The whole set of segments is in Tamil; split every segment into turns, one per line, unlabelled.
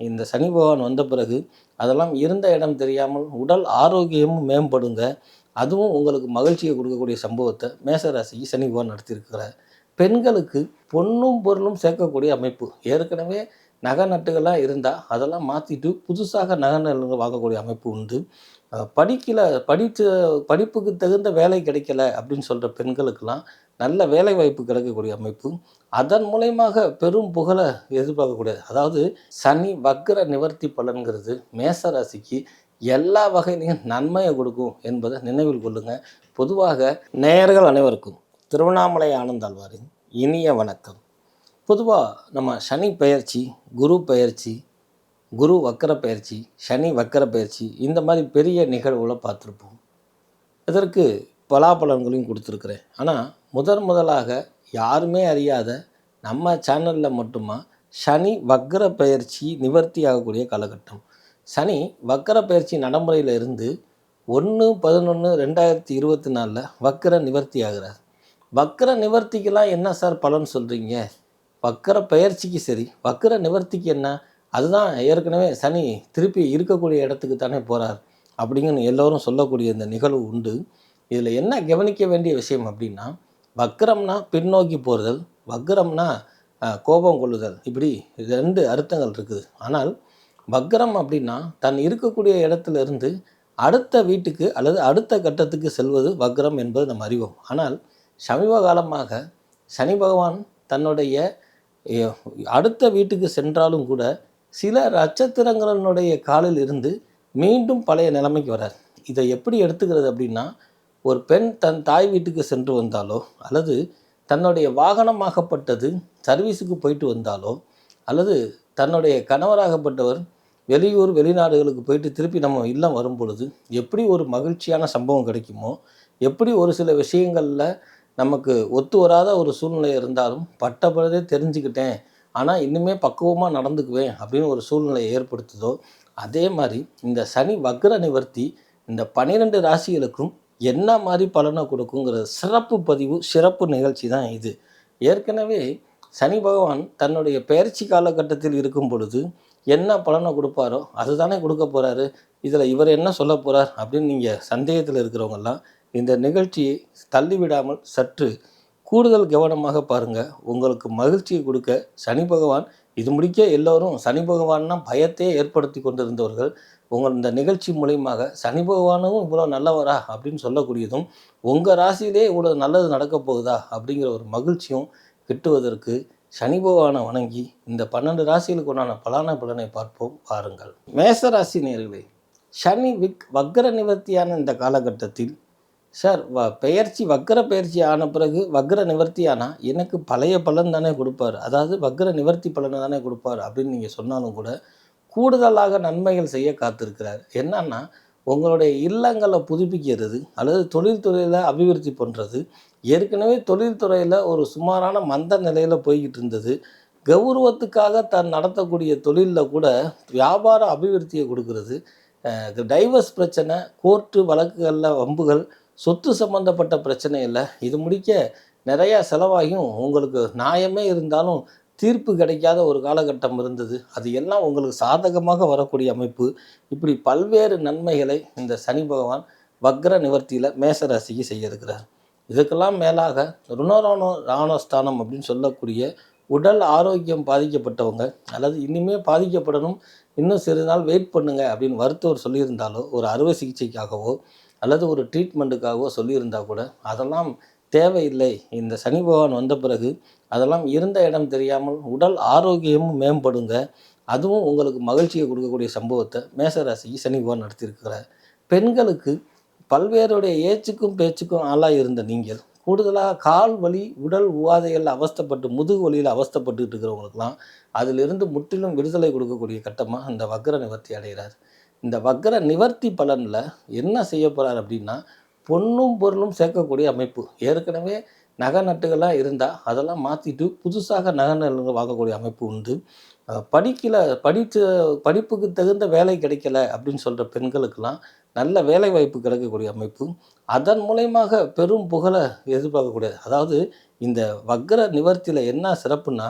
இந்த சனி பகவான் வந்த பிறகு அதெல்லாம் இருந்த இடம் தெரியாமல் உடல் ஆரோக்கியமும் மேம்படுங்க. அதுவும் உங்களுக்கு மகிழ்ச்சியை கொடுக்கக்கூடிய சம்பவத்தை மேசராசிக்கு சனி பகவான் நடத்தியிருக்கிறார். பெண்களுக்கு பொன்னும் பொருளும் சேர்க்கக்கூடிய அமைப்பு. ஏற்கனவே நகை நட்டுகள்லாம் இருந்தால் அதெல்லாம் மாற்றிட்டு புதுசாக நகை நட்டுகள் வாங்கக்கூடிய அமைப்பு உண்டு. படிக்கல படித்து படிப்புக்கு தகுந்த வேலை கிடைக்கல அப்படின்னு சொல்கிற பெண்களுக்கெல்லாம் நல்ல வேலை வாய்ப்பு கிடைக்கக்கூடிய அமைப்பு. அதன் மூலயமாக பெரும் புகழை எதிர்பார்க்கக்கூடியது. அதாவது சனி வக்ர நிவர்த்தி பலன்கிறது. மேச ராசிக்கு எல்லா வகையிலையும் நன்மையை கொடுக்கும் என்பதை நினைவில் கொள்ளுங்கள் பொதுவாக நேயர்கள் அனைவருக்கும் திருவண்ணாமலை ஆனந்தாழ்வாரின் இனிய வணக்கம். பொதுவாக நம்ம சனி பயிற்சி குரு பயிற்சி குரு வக்கர பயிற்சி சனி வக்கர பயிற்சி இந்த மாதிரி பெரிய நிகழ்வுகளை பார்த்துருப்போம். இதற்கு பலாபலன்களையும் கொடுத்துருக்குறேன். ஆனால் முதன் முதலாக யாருமே அறியாத நம்ம சேனலில் மட்டுமா சனி வக்கர பயிற்சி நிவர்த்தி ஆகக்கூடிய காலகட்டம். சனி வக்கர பயிற்சி நடைமுறையில் இருந்து ஒன்று பதினொன்று ரெண்டாயிரத்தி இருபத்தி நாலில் வக்கர நிவர்த்தி ஆகிறார். வக்கர நிவர்த்திக்கெல்லாம் என்ன சார் பலன் சொல்கிறீங்க வக்கர பயிற்சிக்கு சரி. வக்கர நிவர்த்திக்கு என்ன? அதுதான் ஏற்கனவே சனி திருப்பி இருக்கக்கூடிய இடத்துக்கு தானே போகிறார் அப்படிங்கன்னு எல்லோரும் சொல்லக்கூடிய இந்த நிகழ்வு உண்டு. இதில் என்ன கவனிக்க வேண்டிய விஷயம் அப்படின்னா வக்கரம்னா பின்னோக்கி போறுதல் வக்கரம்னா கோபம் கொள்ளுதல். இப்படி ரெண்டு அர்த்தங்கள் இருக்குது. ஆனால் வக்கரம் அப்படின்னா தன் இருக்கக்கூடிய இடத்துல இருந்து அடுத்த வீட்டுக்கு அல்லது அடுத்த கட்டத்துக்கு செல்வது வக்ரம் என்பது நம்ம அறிவோம். ஆனால் சமீப காலமாக சனி பகவான் தன்னுடைய அடுத்த வீட்டுக்கு சென்றாலும் கூட சில நட்சத்திரங்களினுடைய காலில் இருந்து மீண்டும் பழைய நிலைமைக்கு வரார். இதை எப்படி எடுத்துக்கிறது அப்படின்னா ஒரு பெண் தன் தாய் வீட்டுக்கு சென்று வந்தாலோ அல்லது தன்னுடைய வாகனமாகப்பட்டது சர்வீஸுக்கு போயிட்டு வந்தாலோ அல்லது தன்னுடைய கணவராகப்பட்டவர் வெளியூர் வெளிநாடுகளுக்கு போயிட்டு திருப்பி நம்ம இல்லம் வரும் பொழுது எப்படி ஒரு மகிழ்ச்சியான சம்பவம் கிடைக்குமோ எப்படி ஒரு சில விஷயங்களில் நமக்கு ஒத்து வராத ஒரு சூழ்நிலை இருந்தாலும் பட்ட தெரிஞ்சுக்கிட்டேன். ஆனால் இன்னுமே பக்குவமாக நடந்துக்குவேன் அப்படின்னு ஒரு சூழ்நிலையை ஏற்படுத்துதோ அதே மாதிரி இந்த சனி வக்ர நிவர்த்தி இந்த பன்னிரெண்டு ராசிகளுக்கும் என்ன மாதிரி பலனை கொடுக்குங்கிற சிறப்பு பதிவு சிறப்பு நிகழ்ச்சி தான் இது. ஏற்கனவே சனி பகவான் தன்னுடைய பயிற்சி காலகட்டத்தில் இருக்கும் பொழுது என்ன பலனை கொடுப்பாரோ அதுதானே கொடுக்க போகிறாரு இதில் இவர் என்ன சொல்ல போகிறார் அப்படின்னு நீங்கள் சந்தேகத்தில் இருக்கிறவங்கெல்லாம் இந்த நிகழ்ச்சியை தள்ளிவிடாமல் சற்று கூடுதல் கவனமாக பாருங்கள் உங்களுக்கு மகிழ்ச்சியை கொடுக்க சனி பகவான் இது முடிக்க எல்லோரும் சனி பகவான்னா பயத்தையே ஏற்படுத்தி கொண்டிருந்தவர்கள். உங்கள் இந்த நிகழ்ச்சி மூலியமாக சனி பகவானும் இவ்வளோ நல்லவரா அப்படின்னு சொல்லக்கூடியதும் உங்கள் ராசியிலே இவ்வளோ நல்லது நடக்க போகுதா அப்படிங்கிற ஒரு மகிழ்ச்சியும் கிட்டுவதற்கு சனி பகவானை வணங்கி இந்த பன்னெண்டு ராசிகளுக்கு உண்டான பலான பலனை பார்ப்போம். பாருங்கள் மேச ராசி நேர்களே சனி விக் வக்ர நிவர்த்தியான இந்த காலகட்டத்தில் சார் வ பெயர்ச்சி வக்ர பெயர்ச்சி ஆன பிறகு வக்ர நிவர்த்தி ஆனால் எனக்கு பழைய பலன் தானே கொடுப்பார். அதாவது வக்ர நிவர்த்தி பலனை தானே கொடுப்பார் அப்படின்னு நீங்கள் சொன்னாலும் கூட கூடுதலாக நன்மைகள் செய்ய காத்திருக்கிறார். என்னன்னா உங்களுடைய இல்லங்களை புதுப்பிக்கிறது அல்லது தொழில்துறையில் அபிவிருத்தி பண்ணுறது ஏற்கனவே தொழில்துறையில் ஒரு சுமாரான மந்த நிலையில் போய்கிட்டு இருந்தது. கௌரவத்துக்காக தான் நடத்தக்கூடிய தொழிலில் கூட வியாபார அபிவிருத்தியை கொடுக்கறது. டைவர்ஸ் பிரச்சனை கோர்ட்டு வழக்குகளில் வம்புகள் சொத்து சம்பந்தப்பட்ட பிரச்சனை இல்லை. இது முடிக்க நிறையா செலவாகியும் உங்களுக்கு நியாயமே இருந்தாலும் தீர்ப்பு கிடைக்காத ஒரு காலகட்டம் இருந்தது. அது எல்லாம் உங்களுக்கு சாதகமாக வரக்கூடிய அமைப்பு. இப்படி பல்வேறு நன்மைகளை இந்த சனி பகவான் வக்ர நிவர்த்தியில் மேசராசிக்கு செய்ய இருக்கிறார். இதுக்கெல்லாம் மேலாக ருணராணோ ராணோஸ்தானம் அப்படின்னு சொல்லக்கூடிய உடல் ஆரோக்கியம் பாதிக்கப்பட்டவங்க அல்லது இனிமே பாதிக்கப்படணும் இன்னும் சிறு நாள் வெயிட் பண்ணுங்க அப்படின்னு வருத்தவர் சொல்லியிருந்தாலோ ஒரு அறுவை சிகிச்சைக்காகவோ அல்லது ஒரு ட்ரீட்மெண்ட்டுக்காகவோ சொல்லியிருந்தால் கூட அதெல்லாம் தேவையில்லை. இந்த சனி பகவான் வந்த பிறகு அதெல்லாம் இருந்த இடம் தெரியாமல் உடல் ஆரோக்கியமும் மேம்படுங்க. அதுவும் உங்களுக்கு மகிழ்ச்சியை கொடுக்கக்கூடிய சம்பவத்தை மேசராசிக்கு சனி பகவான் நடத்தியிருக்கிறார். பெண்களுக்கு பல்வேறுடைய ஏச்சுக்கும் பேச்சுக்கும் ஆளாக இருந்த நீங்கள் கூடுதலாக கால் வலி உடல் உவாதைகளில் அவஸ்தப்பட்டு முதுகு வலியில் அவஸ்தைப்பட்டுட்டு இருக்கிறவங்களுக்குலாம் அதிலிருந்து முற்றிலும் விடுதலை கொடுக்கக்கூடிய கட்டமாக அந்த வக்ர நிவர்த்தி அடைகிறார். இந்த வக்ர நிவர்த்தி பலனில் என்ன செய்ய போகிறார் அப்படின்னா பொண்ணும் பொருளும் சேர்க்கக்கூடிய அமைப்பு. ஏற்கனவே நகை நட்டுகளாக இருந்தால் அதெல்லாம் மாற்றிட்டு புதுசாக நகை நலன்கள் வாங்கக்கூடிய அமைப்பு உண்டு. படிக்கல படித்து படிப்புக்கு தகுந்த வேலை கிடைக்கல அப்படின்னு சொல்கிற பெண்களுக்கெல்லாம் நல்ல வேலை வாய்ப்பு கிடைக்கக்கூடிய அமைப்பு. அதன் மூலயமாக பெரும் புகழை எதிர்பார்க்கக்கூடியது அதாவது இந்த வக்ர நிவர்த்தியில் என்ன சிறப்புனா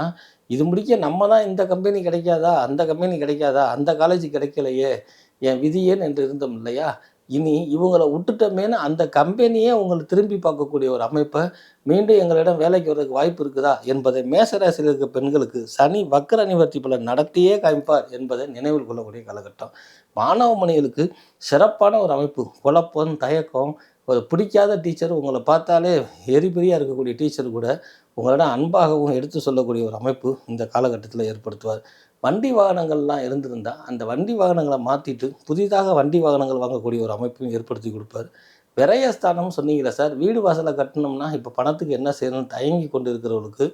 இது முடிக்க நம்ம தான் இந்த கம்பெனி கிடைக்காதா அந்த கம்பெனி கிடைக்காதா அந்த காலேஜ் கிடைக்கலையே என் விதியேன் என்று இருந்தோம் இல்லையா? இனி இவங்களை விட்டுட்டோமேனு அந்த கம்பெனியே உங்களை திரும்பி பார்க்கக்கூடிய ஒரு அமைப்பை மீண்டும் எங்களிடம் வேலைக்கு வர்றதுக்கு வாய்ப்பு இருக்குதா? என்பதை மேசராசியில் இருக்க பெண்களுக்கு சனி வக்கர நிவர்த்தி பலன் நடத்தியே காமிப்பார் என்பதை நினைவில் கொள்ளக்கூடிய காலகட்டம். மாணவ மணிகளுக்கு சிறப்பான ஒரு அமைப்பு. குழப்பம் தயக்கம் ஒரு பிடிக்காத டீச்சர் உங்களை பார்த்தாலே எரிபெரியாக இருக்கக்கூடிய டீச்சர் கூட உங்களிடம் அன்பாகவும் எடுத்து சொல்லக்கூடிய ஒரு அமைப்பு இந்த காலகட்டத்தில் ஏற்படுத்துவார். வண்டி வாகனங்கள்லாம் இருந்திருந்தால் அந்த வண்டி வாகனங்களை மாற்றிட்டு புதிதாக வண்டி வாகனங்கள் வாங்கக்கூடிய ஒரு அமைப்பையும் ஏற்படுத்தி கொடுப்பார். விரயஸ்தானம் சொன்னீங்களே சார். வீடு வாசலை கட்டணும்னா இப்போ பணத்துக்கு என்ன செய்யணும்னு தயங்கி கொண்டு இருக்கிறவங்களுக்கு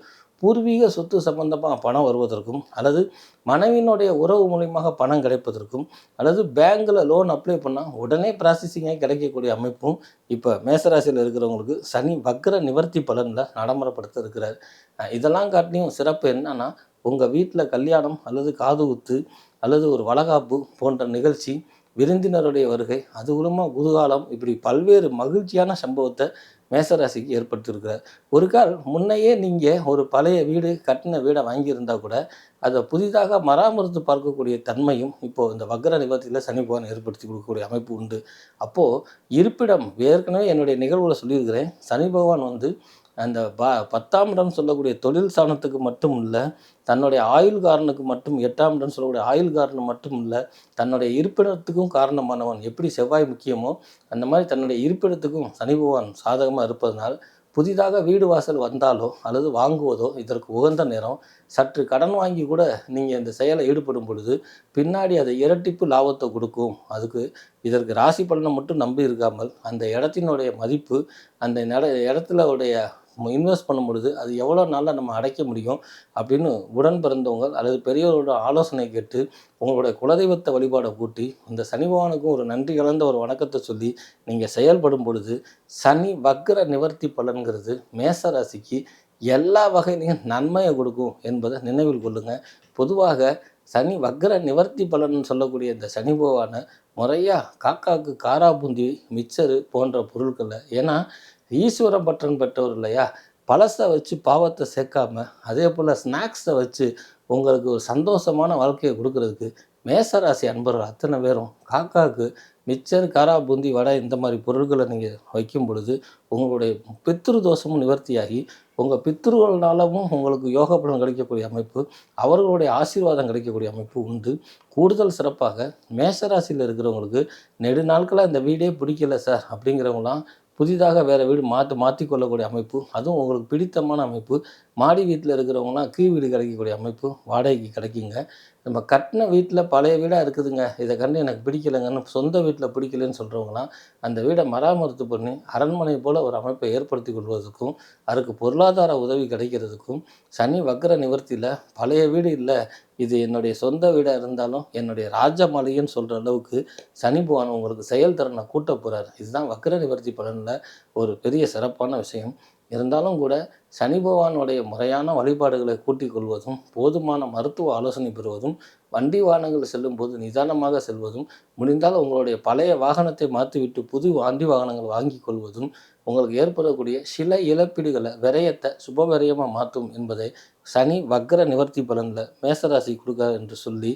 பூர்வீக சொத்து சம்பந்தமாக பணம் வருவதற்கும் அல்லது மனைவியினுடைய உறவு மூலியமாக பணம் கிடைப்பதற்கும் அல்லது பேங்க்கில் லோன் அப்ளை பண்ணால் உடனே ப்ராசஸிங்காக கிடைக்கக்கூடிய அமைப்பும் இப்போ மேசராசியில் இருக்கிறவங்களுக்கு சனி வக்கர நிவர்த்தி பலனில் நடைமுறைப்படுத்த இருக்கிறார் இதெல்லாம் காட்டியும் சிறப்பு என்னன்னா உங்கள் வீட்டில் கல்யாணம் அல்லது காது குத்து அல்லது ஒரு வளகாப்பு போன்ற நிகழ்ச்சி விருந்தினருடைய வருகை அது மூலமாக குதூகாலம் இப்படி பல்வேறு மகிழ்ச்சியான சம்பவத்தை மேசராசிக்கு ஏற்படுத்தியிருக்கிறார். ஒரு கால் முன்னையே நீங்கள் ஒரு பழைய வீடு கட்டின வீடை வாங்கியிருந்தால் கூட அதை புதிதாக மராமரித்து பார்க்கக்கூடிய தன்மையும் இப்போது இந்த வக்ர நிபத்தில் சனி பகவான் ஏற்படுத்தி கொடுக்கக்கூடிய அமைப்பு உண்டு. அப்போது இருப்பிடம் ஏற்கனவே என்னுடைய நிகழ்வில் சொல்லியிருக்கிறேன். சனி பகவான் வந்து அந்த ப பத்தாம் இடம் சொல்லக்கூடிய தொழில் சாணத்துக்கு மட்டும் இல்லை தன்னுடைய ஆயுள்காரனுக்கு மட்டும் எட்டாம் இடம் சொல்லக்கூடிய ஆயுள்காரன் மட்டும் இல்லை தன்னுடைய இருப்பிடத்துக்கும் காரணமானவன் எப்படி செவ்வாய் முக்கியமோ அந்த மாதிரி தன்னுடைய இருப்பிடத்துக்கும் சனி பகவான் சாதகமாக இருப்பதனால் புதிதாக வீடு வாசல் வந்தாலோ அல்லது வாங்குவதோ இதற்கு உகந்த நேரம். சற்று கடன் வாங்கி கூட நீங்கள் இந்த செயலை ஈடுபடும் பொழுது பின்னாடி அதை இரட்டிப்பு லாபத்தை கொடுக்கும். அதுக்கு இதற்கு ராசி பலனை மட்டும் நம்பி இருக்காமல் அந்த இடத்தினுடைய மதிப்பு அந்த நட இடத்துல உடைய நம்ம இன்வெஸ்ட் பண்ணும் பொழுது அது எவ்வளோ நாளில் நம்ம அடைக்க முடியும் அப்படின்னு உடன் பிறந்தவங்க அல்லது பெரியவரோட ஆலோசனை கேட்டு உங்களுடைய குலதெய்வத்தை வழிபாடை கூட்டி இந்த சனி பகவானுக்கும் ஒரு நன்றி கலந்த ஒரு வணக்கத்தை சொல்லி நீங்கள் செயல்படும் பொழுது சனி வக்ர நிவர்த்தி பலன்கிறது மேச ராசிக்கு எல்லா வகையிலையும் நன்மையை கொடுக்கும் என்பதை நினைவில் கொள்ளுங்கள் பொதுவாக சனி வக்ர நிவர்த்தி பலன் சொல்லக்கூடிய இந்த சனி பகவானை முறையாக காக்காக்கு காராபூந்தி மிச்சரு போன்ற பொருட்களை ஏன்னா ஈஸ்வர பட்டன் பெற்றவர் இல்லையா? பழசை வச்சு பாவத்தை சேர்க்காம அதே போல் ஸ்நாக்ஸை வச்சு உங்களுக்கு ஒரு சந்தோஷமான வாழ்க்கையை கொடுக்கறதுக்கு மேசராசி அன்பர்கள் அத்தனை பேரும் காக்காவுக்கு மிச்சர் காரா பூந்தி வடை இந்த மாதிரி பொருட்களை நீங்கள் வைக்கும் பொழுது உங்களுடைய பித்ரு தோஷமும் நிவர்த்தியாகி உங்கள் பித்ருகள்னாலவும் உங்களுக்கு யோக பலன் கிடைக்கக்கூடிய அமைப்பு அவர்களுடைய ஆசீர்வாதம் கிடைக்கக்கூடிய அமைப்பு உண்டு. கூடுதல் சிறப்பாக மேஷராசியில் இருக்கிறவங்களுக்கு நெடு நாட்களாக இந்த வீடே பிடிக்கல சார் அப்படிங்கிறவங்களாம் புதிதாக வேறு வீடு மாற்றி மாற்றிக்கொள்ளக்கூடிய அமைப்பு அதுவும் உங்களுக்கு பிடித்தமான அமைப்பு. மாடி வீட்டில் இருக்கிறவங்களாம் கீ வீடு கிடைக்கக்கூடிய அமைப்பு வாடகைக்கு கிடைக்குங்க. நம்ம கட்டின வீட்டில் பழைய வீடாக இருக்குதுங்க. இதை கண்டு எனக்கு பிடிக்கலைங்கன்னு சொந்த வீட்டில் பிடிக்கலன்னு சொல்கிறவங்களாம் அந்த வீடை மராமத்து பண்ணி அரண்மனை போல் ஒரு அமைப்பை ஏற்படுத்தி கொள்வதற்கும் அதுக்கு பொருளாதார உதவி கிடைக்கிறதுக்கும் சனி வக்கர நிவர்த்தியில் பழைய வீடு இல்லை இது என்னுடைய சொந்த வீடாக இருந்தாலும் என்னுடைய ராஜமலைன்னு சொல்கிற அளவுக்கு சனி பகவான் உங்களுக்கு செயல்திறனை கூட்ட போகிறார் இதுதான் வக்கர நிவர்த்தி பலனில் ஒரு பெரிய சிறப்பான விஷயம். இருந்தாலும் கூட சனி பகவானுடைய முறையான வழிபாடுகளை கூட்டிக் கொள்வதும் போதுமான மருத்துவ ஆலோசனை பெறுவதும் வண்டி வாகனங்கள் செல்லும் போது நிதானமாக செல்வதும் முடிந்தால் உங்களுடைய பழைய வாகனத்தை மாற்றிவிட்டு புது வண்டி வாகனங்கள் வாங்கி கொள்வதும் உங்களுக்கு ஏற்படக்கூடிய சில இழப்பீடுகளை விரயத்தை சுப விரயமாக மாற்றும் என்பதை சனி வக்ர நிவர்த்தி பலனில் மேசராசி கொடுக்கார் என்று சொல்லி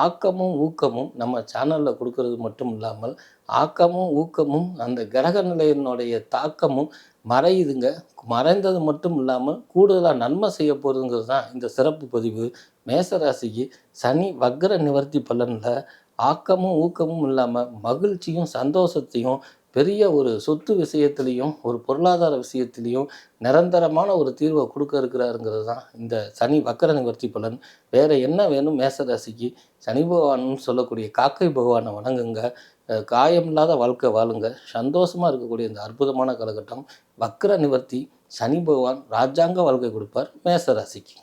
ஆக்கமும் ஊக்கமும் நம்ம சேனலில் கொடுக்கறது மட்டும் இல்லாமல் ஆக்கமும் ஊக்கமும் அந்த கிரக நிலையினுடைய தாக்கமும் மறையுதுங்க. மறைந்தது மட்டும் இல்லாமல் கூடுதலாக நன்மை செய்ய போகிறதுங்கிறது தான் இந்த சிறப்பு பதிவு. மேசராசிக்கு சனி வக்ர நிவர்த்தி பலனில் ஆக்கமும் ஊக்கமும் இல்லாமல் மகிழ்ச்சியும் சந்தோஷத்தையும் பெரிய ஒரு சொத்து விஷயத்துலேயும் ஒரு பொருளாதார விஷயத்துலேயும் நிரந்தரமான ஒரு தீர்வை கொடுக்க இருக்கிறாருங்கிறது தான் இந்த சனி வக்கர நிவர்த்தி பலன். வேறு என்ன வேணும் மேசராசிக்கு? சனி பகவான்னு சொல்லக்கூடிய காக்கை பகவானை வணங்குங்க. காயம் காயமில்லாத வாழ்க்கை வாழுங்க. சந்தோஷமாக இருக்கக்கூடிய இந்த அற்புதமான காலகட்டம். வக்கர நிவர்த்தி சனி பகவான் ராஜாங்க வாழ்க்கை கொடுப்பார் மேச ராசிக்கு